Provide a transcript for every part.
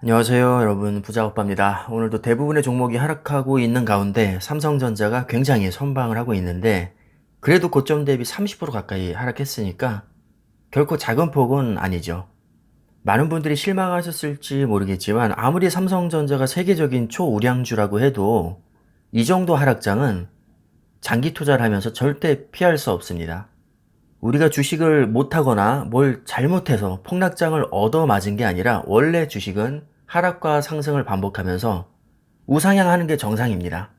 안녕하세요 여러분. 부자오빠입니다. 오늘도 대부분의 종목이 하락하고 있는 가운데 삼성전자가 굉장히 선방을 하고 있는데 그래도 고점 대비 30% 가까이 하락했으니까 결코 작은 폭은 아니죠. 많은 분들이 실망하셨을지 모르겠지만 아무리 삼성전자가 세계적인 초우량주라고 해도 이 정도 하락장은 장기 투자를 하면서 절대 피할 수 없습니다 우리가 주식을 못하거나 뭘 잘못해서 폭락장을 얻어맞은 게 아니라 원래 주식은 하락과 상승을 반복하면서 우상향하는 게 정상입니다.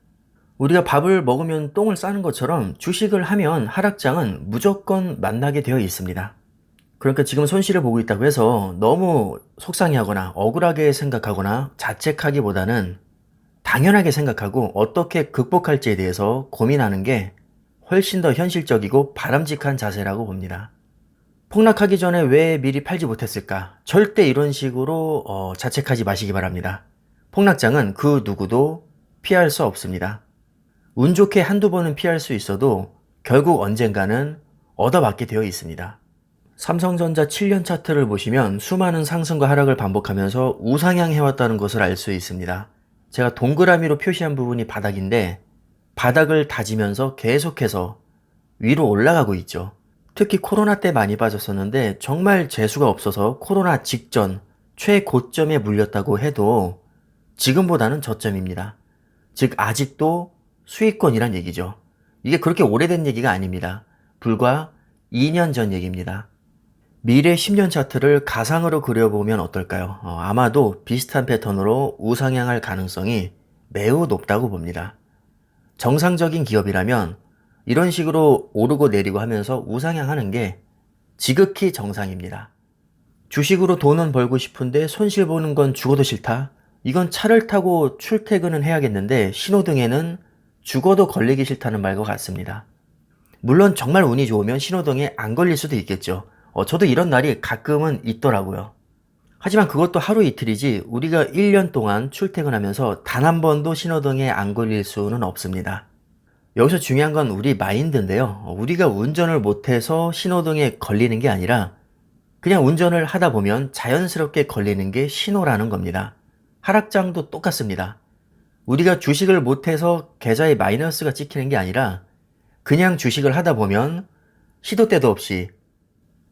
우리가 밥을 먹으면 똥을 싸는 것처럼 주식을 하면 하락장은 무조건 만나게 되어 있습니다. 그러니까 지금 손실을 보고 있다고 해서 너무 속상해하거나 억울하게 생각하거나 자책하기보다는 당연하게 생각하고 어떻게 극복할지에 대해서 고민하는 게 훨씬 더 현실적이고 바람직한 자세라고 봅니다. 폭락하기 전에 왜 미리 팔지 못했을까? 절대 이런 식으로 어, 자책하지 마시기 바랍니다. 폭락장은 그 누구도 피할 수 없습니다. 운 좋게 한두 번은 피할 수 있어도 결국 언젠가는 얻어맞게 되어 있습니다. 삼성전자 7년 차트를 보시면 수많은 상승과 하락을 반복하면서 우상향해왔다는 것을 알 수 있습니다. 제가 동그라미로 표시한 부분이 바닥인데 바닥을 다지면서 계속해서 위로 올라가고 있죠. 특히 코로나 때 많이 빠졌었는데 정말 재수가 없어서 코로나 직전 최고점에 물렸다고 해도 지금보다는 저점입니다. 즉 아직도 수익권이란 얘기죠. 이게 그렇게 오래된 얘기가 아닙니다. 불과 2년 전 얘기입니다. 미래 10년 차트를 가상으로 그려보면 어떨까요? 어, 아마도 비슷한 패턴으로 우상향할 가능성이 매우 높다고 봅니다. 정상적인 기업이라면 이런 식으로 오르고 내리고 하면서 우상향하는 게 지극히 정상입니다. 주식으로 돈은 벌고 싶은데 손실 보는 건 죽어도 싫다? 이건 차를 타고 출퇴근은 해야겠는데 신호등에는 죽어도 걸리기 싫다는 말과 같습니다. 물론 정말 운이 좋으면 신호등에 안 걸릴 수도 있겠죠. 어, 저도 이런 날이 가끔은 있더라고요. 하지만 그것도 하루 이틀이지 우리가 1년 동안 출퇴근하면서 단 한 번도 신호등에 안 걸릴 수는 없습니다. 여기서 중요한 건 우리 마인드인데요. 우리가 운전을 못해서 신호등에 걸리는 게 아니라 그냥 운전을 하다 보면 자연스럽게 걸리는 게 신호라는 겁니다. 하락장도 똑같습니다. 우리가 주식을 못해서 계좌에 마이너스가 찍히는 게 아니라 그냥 주식을 하다 보면 시도 때도 없이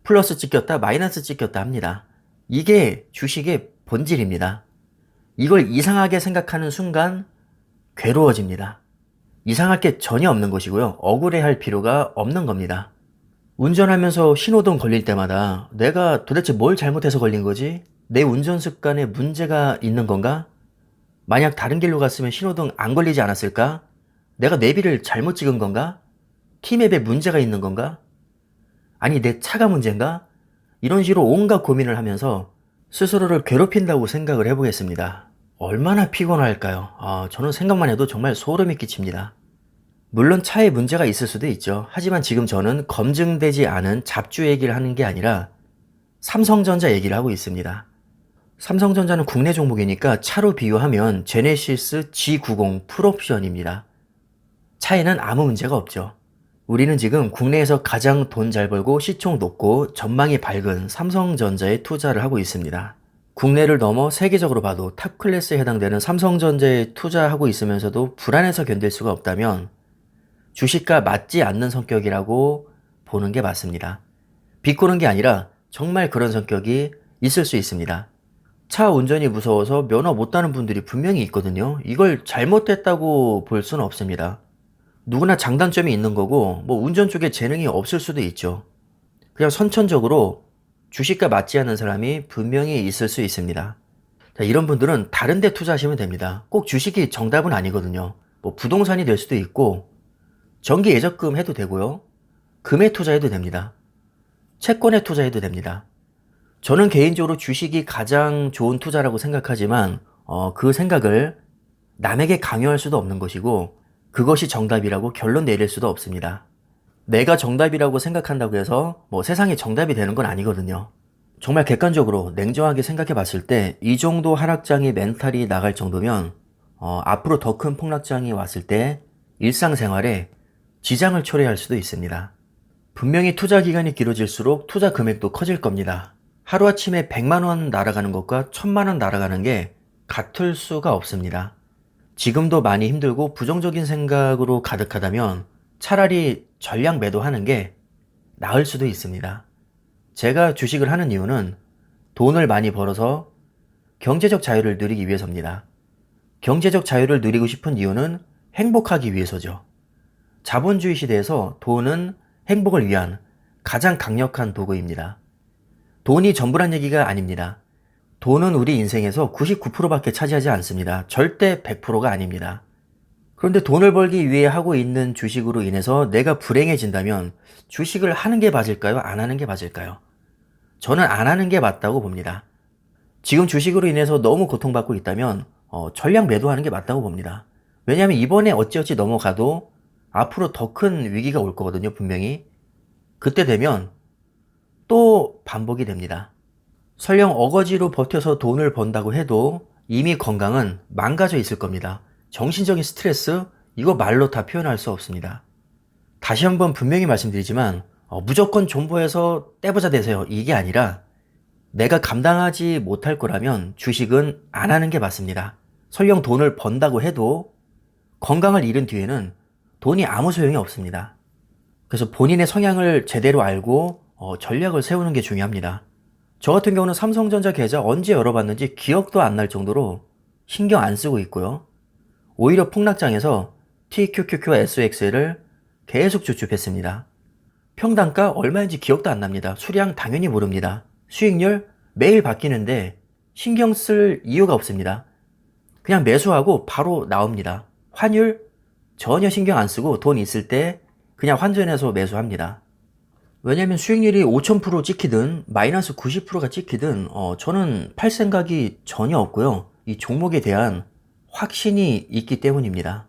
플러스 찍혔다 마이너스 찍혔다 합니다. 이게 주식의 본질입니다. 이걸 이상하게 생각하는 순간 괴로워집니다. 이상할 게 전혀 없는 것이고요. 억울해 할 필요가 없는 겁니다. 운전하면서 신호등 걸릴 때마다 내가 도대체 뭘 잘못해서 걸린 거지? 내 운전 습관에 문제가 있는 건가? 만약 다른 길로 갔으면 신호등 안 걸리지 않았을까? 내가 내비를 잘못 찍은 건가? 티맵에 문제가 있는 건가? 아니, 내 차가 문제인가? 이런 식으로 온갖 고민을 하면서 스스로를 괴롭힌다고 생각을 해보겠습니다. 얼마나 피곤할까요? 아, 저는 생각만 해도 정말 소름이 끼칩니다. 물론 차에 문제가 있을 수도 있죠. 하지만 지금 저는 검증되지 않은 잡주 얘기를 하는 게 아니라 삼성전자 얘기를 하고 있습니다. 삼성전자는 국내 종목이니까 차로 비유하면 제네시스 G90 풀옵션입니다. 차에는 아무 문제가 없죠. 우리는 지금 국내에서 가장 돈 잘 벌고 시총 높고 전망이 밝은 삼성전자에 투자를 하고 있습니다. 국내를 넘어 세계적으로 봐도 탑 클래스에 해당되는 삼성전자에 투자하고 있으면서도 불안해서 견딜 수가 없다면 주식과 맞지 않는 성격이라고 보는 게 맞습니다. 비꼬는 게 아니라 정말 그런 성격이 있을 수 있습니다. 차 운전이 무서워서 면허 못 따는 분들이 분명히 있거든요. 이걸 잘못했다고 볼 수는 없습니다. 누구나 장단점이 있는 거고, 뭐 운전 쪽에 재능이 없을 수도 있죠. 그냥 선천적으로 주식과 맞지 않는 사람이 분명히 있을 수 있습니다. 자, 이런 분들은 다른 데 투자하시면 됩니다. 꼭 주식이 정답은 아니거든요. 뭐 부동산이 될 수도 있고, 정기 예적금 해도 되고요. 금에 투자해도 됩니다. 채권에 투자해도 됩니다. 저는 개인적으로 주식이 가장 좋은 투자라고 생각하지만, 어, 그 생각을 남에게 강요할 수도 없는 것이고, 그것이 정답이라고 결론 내릴 수도 없습니다. 내가 정답이라고 생각한다고 해서 뭐 세상이 정답이 되는 건 아니거든요. 정말 객관적으로 냉정하게 생각해 봤을 때 이 정도 하락장이 멘탈이 나갈 정도면 어, 앞으로 더 큰 폭락장이 왔을 때 일상생활에 지장을 초래할 수도 있습니다. 분명히 투자 기간이 길어질수록 투자 금액도 커질 겁니다. 하루아침에 100만원 날아가는 것과 1000만원 날아가는 게 같을 수가 없습니다. 지금도 많이 힘들고 부정적인 생각으로 가득하다면 차라리 전량 매도하는 게 나을 수도 있습니다. 제가 주식을 하는 이유는 돈을 많이 벌어서 경제적 자유를 누리기 위해서입니다. 경제적 자유를 누리고 싶은 이유는 행복하기 위해서죠. 자본주의 시대에서 돈은 행복을 위한 가장 강력한 도구입니다. 돈이 전부란 얘기가 아닙니다. 돈은 우리 인생에서 99%밖에 차지하지 않습니다. 절대 100%가 아닙니다. 그런데 돈을 벌기 위해 하고 있는 주식으로 인해서 내가 불행해진다면 주식을 하는 게 맞을까요? 안 하는 게 맞을까요? 저는 안 하는 게 맞다고 봅니다. 지금 주식으로 인해서 너무 고통받고 있다면 어, 전량 매도하는 게 맞다고 봅니다. 왜냐하면 이번에 어찌어찌 넘어가도 앞으로 더 큰 위기가 올 거거든요, 분명히. 그때 되면 또 반복이 됩니다. 설령 어거지로 버텨서 돈을 번다고 해도 이미 건강은 망가져 있을 겁니다. 정신적인 스트레스, 이거 말로 다 표현할 수 없습니다. 다시 한번 분명히 말씀드리지만, 어, 무조건 존버해서 떼부자 되세요. 이게 아니라, 내가 감당하지 못할 거라면 주식은 안 하는 게 맞습니다. 설령 돈을 번다고 해도 건강을 잃은 뒤에는 돈이 아무 소용이 없습니다. 그래서 본인의 성향을 제대로 알고 어, 전략을 세우는 게 중요합니다. 저 같은 경우는 삼성전자 계좌 언제 열어봤는지 기억도 안 날 정도로 신경 안 쓰고 있고요. 오히려 폭락장에서 TQQQ와 SXL을 계속 주축했습니다. 평단가 얼마인지 기억도 안 납니다. 수량 당연히 모릅니다. 수익률 매일 바뀌는데 신경 쓸 이유가 없습니다. 그냥 매수하고 바로 나옵니다. 환율 전혀 신경 안 쓰고 돈 있을 때 그냥 환전해서 매수합니다. 왜냐면 수익률이 5000% 찍히든 마이너스 90%가 찍히든 어, 저는 팔 생각이 전혀 없고요. 이 종목에 대한 확신이 있기 때문입니다.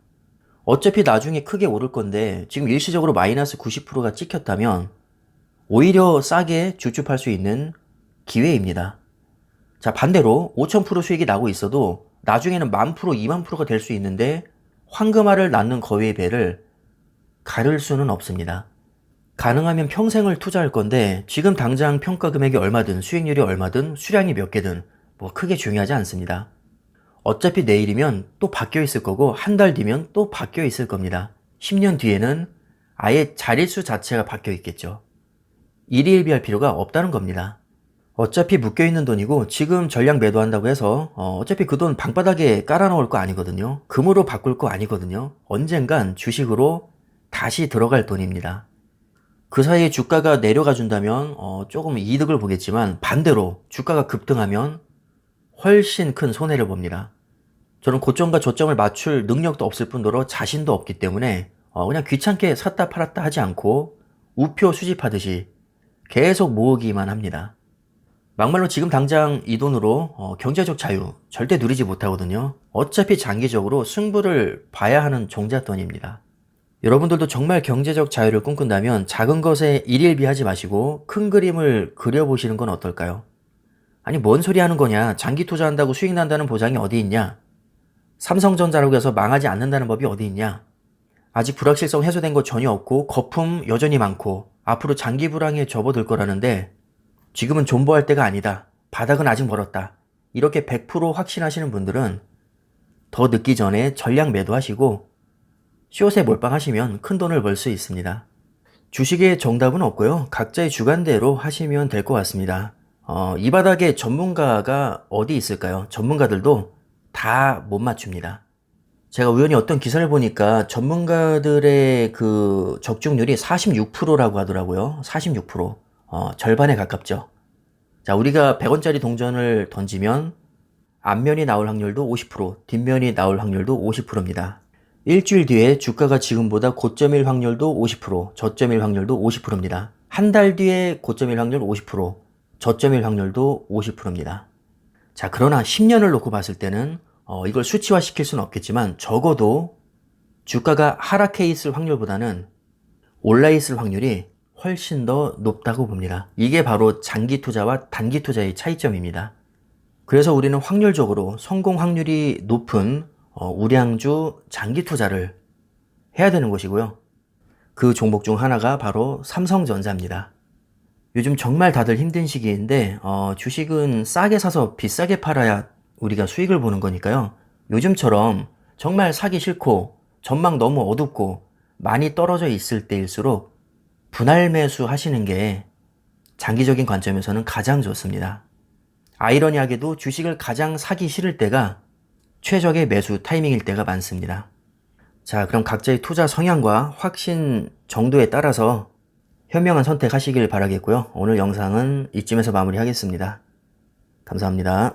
어차피 나중에 크게 오를 건데 지금 일시적으로 마이너스 90%가 찍혔다면 오히려 싸게 주축할 수 있는 기회입니다. 자 반대로 5000% 수익이 나고 있어도 나중에는 만 프로, 2만 프로가 될 수 있는데 황금알을 낳는 거위의 배를 가를 수는 없습니다. 가능하면 평생을 투자할 건데 지금 당장 평가 금액이 얼마든 수익률이 얼마든 수량이 몇 개든 뭐 크게 중요하지 않습니다. 어차피 내일이면 또 바뀌어 있을 거고 한 달 뒤면 또 바뀌어 있을 겁니다. 10년 뒤에는 아예 자릿수 자체가 바뀌어 있겠죠. 일희일비할 필요가 없다는 겁니다. 어차피 묶여있는 돈이고 지금 전량 매도한다고 해서 어, 차피 그 돈 방바닥에 깔아놓을 거 아니거든요. 금으로 바꿀 거 아니거든요. 언젠간 주식으로 다시 들어갈 돈입니다. 그 사이에 주가가 내려가 준다면 어, 조금 이득을 보겠지만 반대로 주가가 급등하면 훨씬 큰 손해를 봅니다. 저는 고점과 저점을 맞출 능력도 없을 뿐더러 자신도 없기 때문에 어, 그냥 귀찮게 샀다 팔았다 하지 않고 우표 수집하듯이 계속 모으기만 합니다. 막말로 지금 당장 이 돈으로 어, 경제적 자유 절대 누리지 못하거든요. 어차피 장기적으로 승부를 봐야 하는 종잣돈입니다. 여러분들도 정말 경제적 자유를 꿈꾼다면 작은 것에 일일비하지 마시고 큰 그림을 그려보시는 건 어떨까요? 아니 뭔 소리 하는 거냐? 장기 투자한다고 수익 난다는 보장이 어디 있냐? 삼성전자라고 해서 망하지 않는다는 법이 어디 있냐? 아직 불확실성 해소된 거 전혀 없고 거품 여전히 많고 앞으로 장기 불황에 접어들 거라는데 지금은 존버할 때가 아니다. 바닥은 아직 멀었다. 이렇게 100% 확신하시는 분들은 더 늦기 전에 전량 매도하시고 숏에 몰빵하시면 큰 돈을 벌 수 있습니다. 주식의 정답은 없고요. 각자의 주관대로 하시면 될 것 같습니다. 어, 이 바닥에 전문가가 어디 있을까요? 전문가들도 다 못 맞춥니다. 제가 우연히 어떤 기사를 보니까 전문가들의 그 적중률이 46%라고 하더라고요. 46%. 어, 절반에 가깝죠. 자, 우리가 100원짜리 동전을 던지면 앞면이 나올 확률도 50%, 뒷면이 나올 확률도 50%입니다. 일주일 뒤에 주가가 지금보다 고점일 확률도 50%, 저점일 확률도 50%입니다. 한 달 뒤에 고점일 확률 50%, 저점일 확률도 50%입니다. 자, 그러나 10년을 놓고 봤을 때는 어, 이걸 수치화 시킬 수는 없겠지만 적어도 주가가 하락해 있을 확률보다는 올라 있을 확률이 훨씬 더 높다고 봅니다. 이게 바로 장기 투자와 단기 투자의 차이점입니다. 그래서 우리는 확률적으로 성공 확률이 높은 어, 우량주 장기 투자를 해야 되는 것이고요. 그 종목 중 하나가 바로 삼성전자입니다. 요즘 정말 다들 힘든 시기인데 어, 주식은 싸게 사서 비싸게 팔아야 우리가 수익을 보는 거니까요. 요즘처럼 정말 사기 싫고 전망 너무 어둡고 많이 떨어져 있을 때일수록 분할 매수 하시는 게 장기적인 관점에서는 가장 좋습니다. 아이러니하게도 주식을 가장 사기 싫을 때가 최적의 매수 타이밍일 때가 많습니다. 자, 그럼 각자의 투자 성향과 확신 정도에 따라서 현명한 선택하시길 바라겠고요. 오늘 영상은 이쯤에서 마무리하겠습니다. 감사합니다.